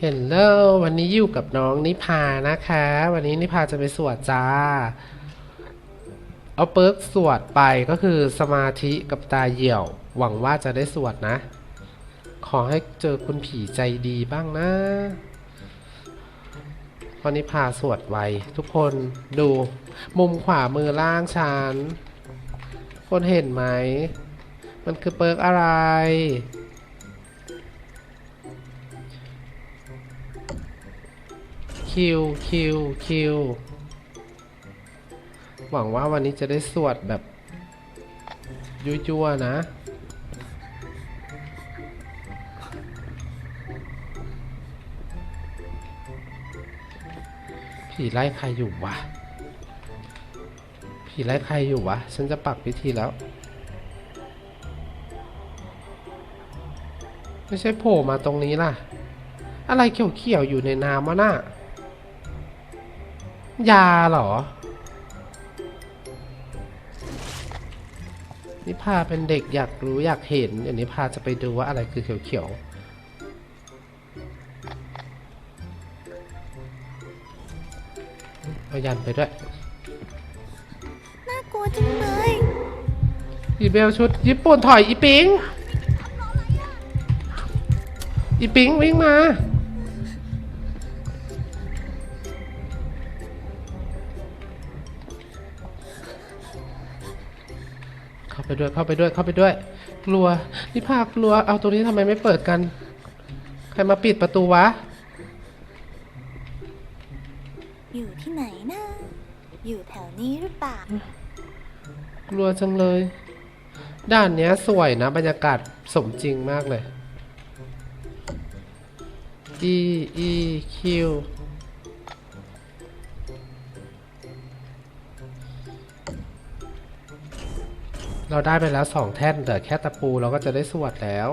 เห็นเลวันนี้อยู่กับน้องนิพานะคะ วันนี้นิพาจะไปสวดจ้า เอาเปิร์กสวดไปก็คือสมาธิกับตาเหี่ยว หวังว่าจะได้สวดนะ ขอให้เจอคุณผีใจดีบ้างนะวันนี้พาสวดไวทุกคนดู มุมขวามือล่างฉันคนเห็นไหม มันคือเปิร์กอะไร คิวคิวคิวหวังว่าวันนี้จะได้สวดแบบยั่วๆนะ ผีไล่ใครอยู่วะ ผีไล่ใครอยู่วะ ฉันจะปักพิธีแล้ว ไม่ใช่โผล่มาตรงนี้ล่ะ อะไรเขียวๆอยู่ในน้ำวะน่ะ ยาเหรอ นิพาเป็นเด็กอยากรู้อยากเห็นเดี๋ยวนิพาจะไปดูว่าอะไรคือเขียวๆเอายันไปด้วย น่ากลัวจังเลยอีเบลชุดญี่ปุ่นถอยอีปิง อีปิงวิ่งมา ไปด้วยเข้าไปด้วยเข้าไปด้วย กลัวนี่ภาพกลัวเอาตัวนี้ทำไมไม่เปิดกัน ใครมาปิดประตูวะ อยู่ที่ไหนนะอยู่แถวนี้หรือเปล่ากลัวจังเลย ด้านเนี้ยสวยนะบรรยากาศสมจริงมากเลย E E Q เราได้ไปแล้วสองแท่นเหลือแค่ตะปูเราก็จะได้สวดแล้ว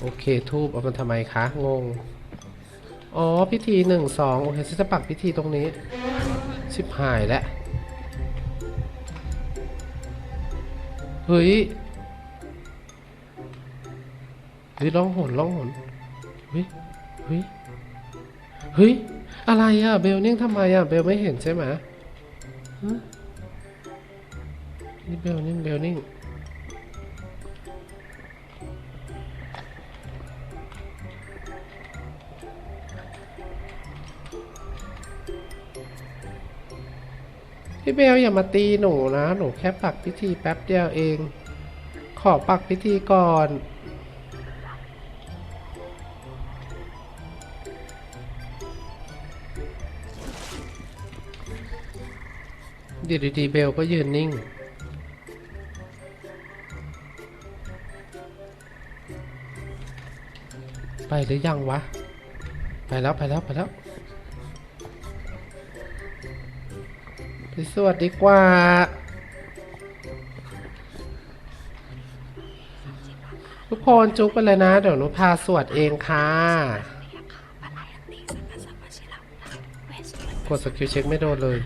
โอเคทูบเอามันทำไมคะงง อ๋อพิธีหนึ่งสองโอเคฉันจะปักพิธีตรงนี้ ชิบหายแล้วเฮ้ยเฮ้ยล่องหนล่องหนเฮ้ยเฮ้ยเฮ้ยอะไรอะเบลนิ่งทำไมอะเบลไม่เห็นใช่ไหม ฮะนี่เบลนิ่งเบลนิ่งพี่เบลอย่ามาตีหนูนะ หนูแค่ปักพิธีแป๊บเดียวเอง ขอปักพิธีก่อนเดียวดีเบลก็ยืนนิ่ง ไปหรือยังวะ ไปแล้วไปแล้วไปแล้วไปสวดดีกว่า ทุกคนจุกไปเลยนะ เดี๋ยวหนูพาสวดเองค่ะ กดสกิลเช็คไม่โดนเลย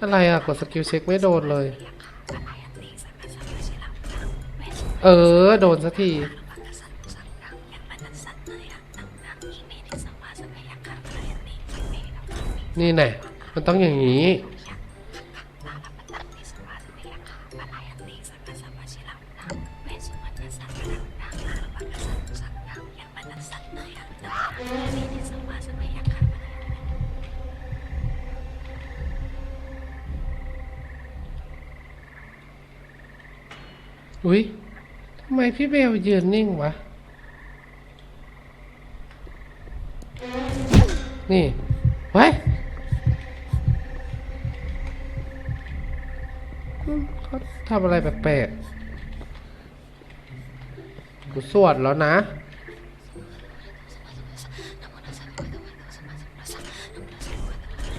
อะไรอะ กดสกิลเช็คไม่โดนเลย เออ โดนสักที นี่แน่มันต้องอย่างนี้ อุ้ยทำไมพี่เบลยืนนิ่งวะ นี่ไว้เขาทำอะไรแปลกๆ กูสวดแล้วนะ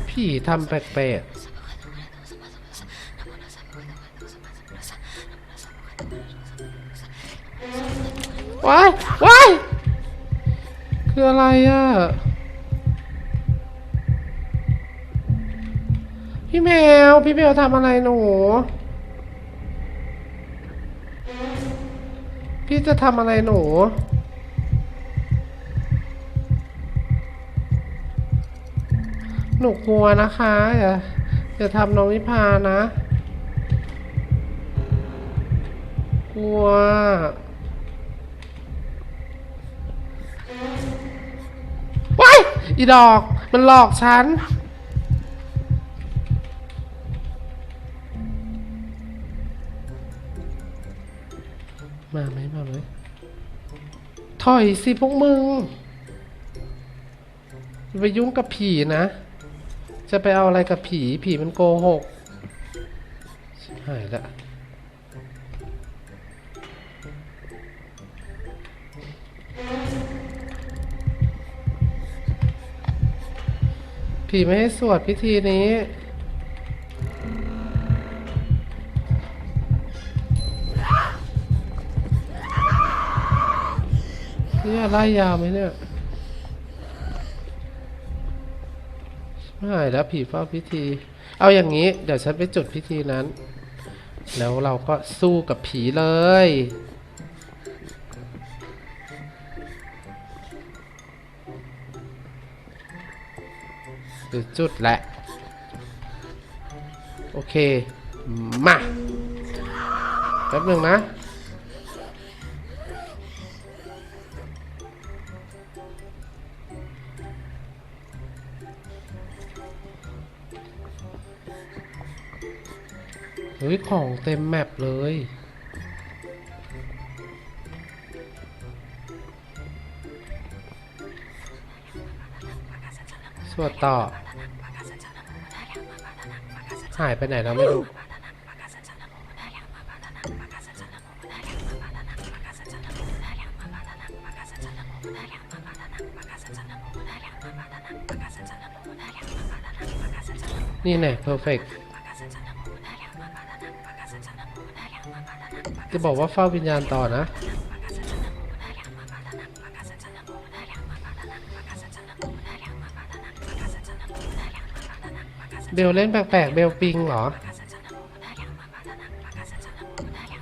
ผีทำแปลกๆ ว้ายว้ายคืออะไรอะพี่พี่แมว พี่แมวทำอะไรหนู พี่จะทำอะไรหนูหนูกลัวนะคะอย่าอย่าทำน้องนิพานะ ลัว ว้าย อีดอก มันหลอกฉัน มาไหมมาไหมถอยสิพวกมึง ไปยุ่งกับผีนะ จะไปเอาอะไรกับผี ผีมันโกหกชิบหายละ ผีไม่ให้สวดพิธีนี้ เนี่ยไล่ยาวไหมเนี่ยไม่หายแล้วผีเฝ้าพิธี เอาอย่างนี้ เดี๋ยวฉันไปจุดพิธีนั้น แล้วเราก็สู้กับผีเลย หรือจุดแหละ โอเค มาแป๊บหนึ่งนะเฮ้ย ของเต็มแมปเลย สวดต่อ หายไปไหนแล้วไม่รู้ นี่แน่ perfect จะบอกว่าเฝ้าวิญญาณต่อนะ เบลเล่นแปลกๆ เบลปิงเหรอ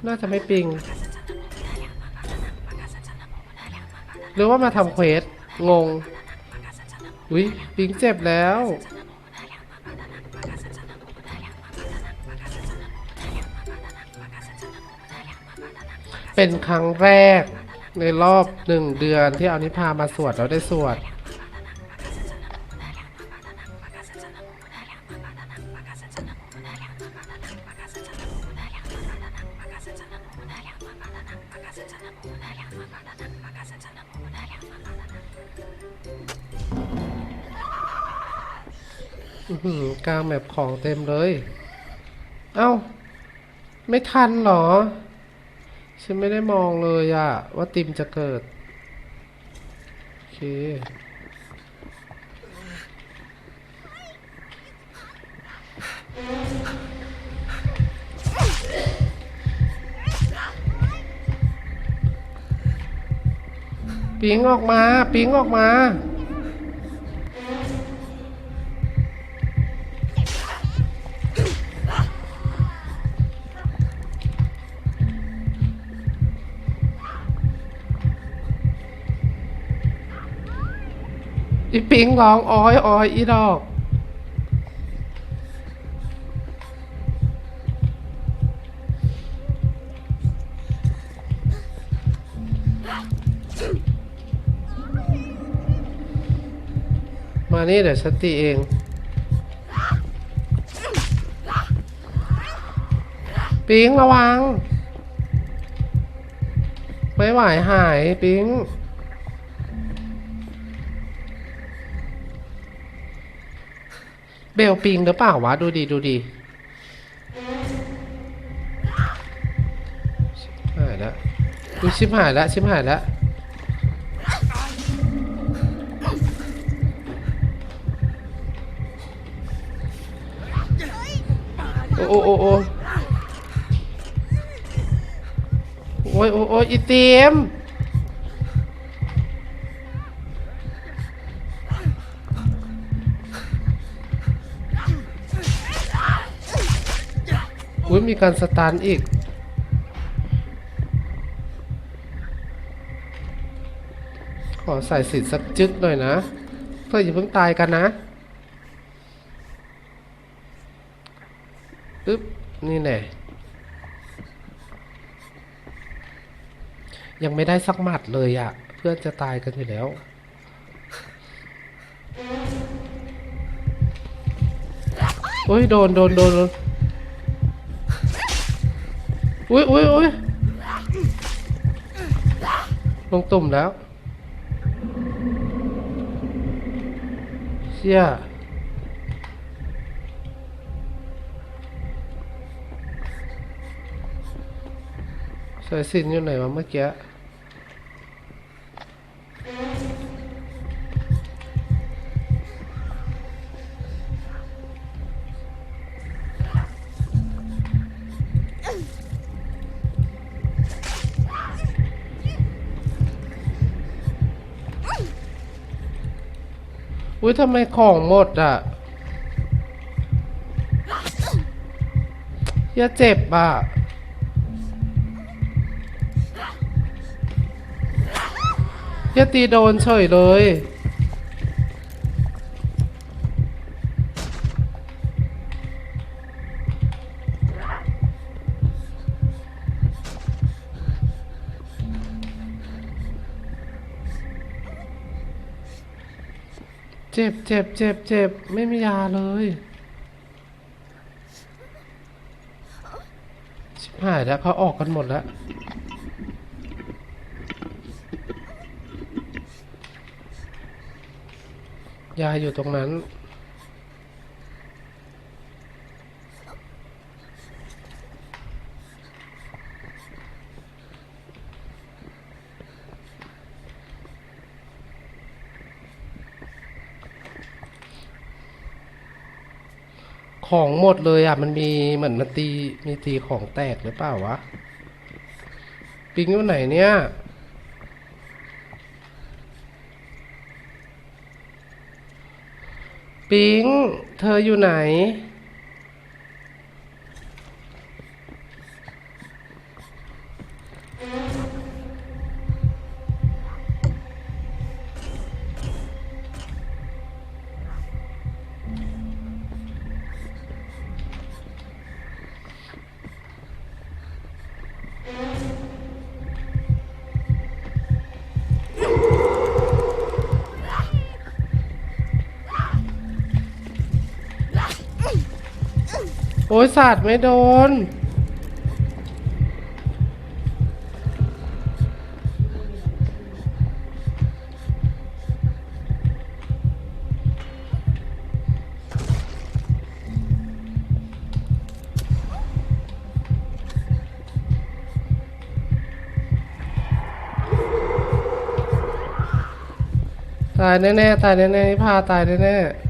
น่าจะไม่ปิง หรือว่ามาทำเควส งง อุ้ยปิงเจ็บแล้ว เป็นครั้งแรกในรอบหนึ่งเดือนที่เอานิพามาสวดแล้วได้สวด กลางแบบของเต็มเลย เอ้า ไม่ทันหรอ ฉันไม่ได้มองเลยอะว่าติมจะเกิด โอเคปิงออกมา ปิงออกมา อีปิงร้องอ้อยอ้อยอีดอก มานี่เดี๋ยวฉันตีเองปิงระวัง ไม่ไหวหายปิง เบลปิงหรือเปล่าวะ ดูดีดูดีหายแล้วอุ๊ยชิบหายแล้วชิบหายแล้วโอ้โอ้โอ้โอ้โอ้ยโอ้ยโอ้ยอีเตียม มีการสตาร์ทอีก ขอใส่สิทธิ์สักจึ๊กหน่อยนะ เพื่ออย่าเพิ่งตายกันนะอึ๊บ นี่แน่ยังไม่ได้สักหมัดเลยอะ่ะเพื่อนจะตายกันอยู่แล้วโอ้ยโดนโดนโดนโดน อุ้ยอุ้ยอุ้ยลงตุ่มแล้วเชี่ยสายสินอยู่ไหนวะเมื่อกี้ อุ้ยทำไมของหมดอะ อย่าเจ็บอะ อย่าตีโดนเฉยเลย เจ็บเจ็บเจ็บเจ็บไม่มียาเลยชิบหายแล้วเขาออกกันหมดแล้วยาอยู่ตรงนั้น ของหมดเลยอะ มันมีเหมือนมันตีมีตีของแตกหรือเปล่าวะ ปิงอยู่ไหนเนี่ย ปิง เธออยู่ไหน อ้ยสาดไม่โดน ตายแน่ๆ ตายแน่ๆนี่พาตายแน่ๆ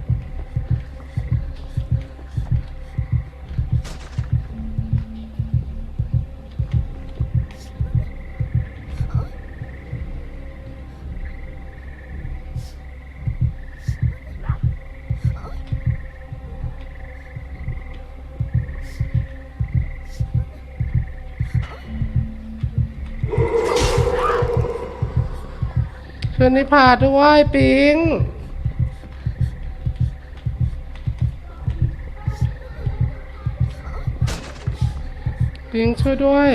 ช่วยนิพาด้วยปิงปิงช่วยด้วย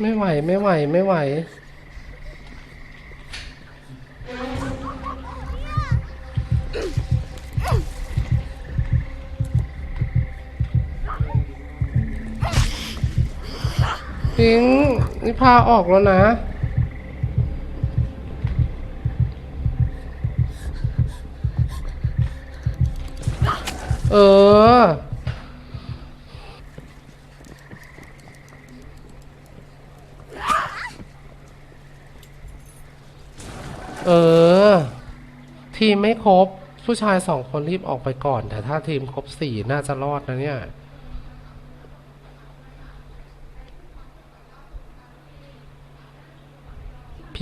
ไม่ไหว ไม่ไหว ไม่ไหว วิภาออกแล้วนะ เออ เออ ทีมไม่ครบ ผู้ชายสองคนรีบออกไปก่อน แต่ถ้าทีมครบสี่น่าจะรอดนะเนี่ย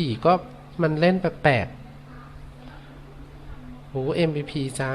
ีก็มันเล่นแปลกๆโอ้ MVP จ้า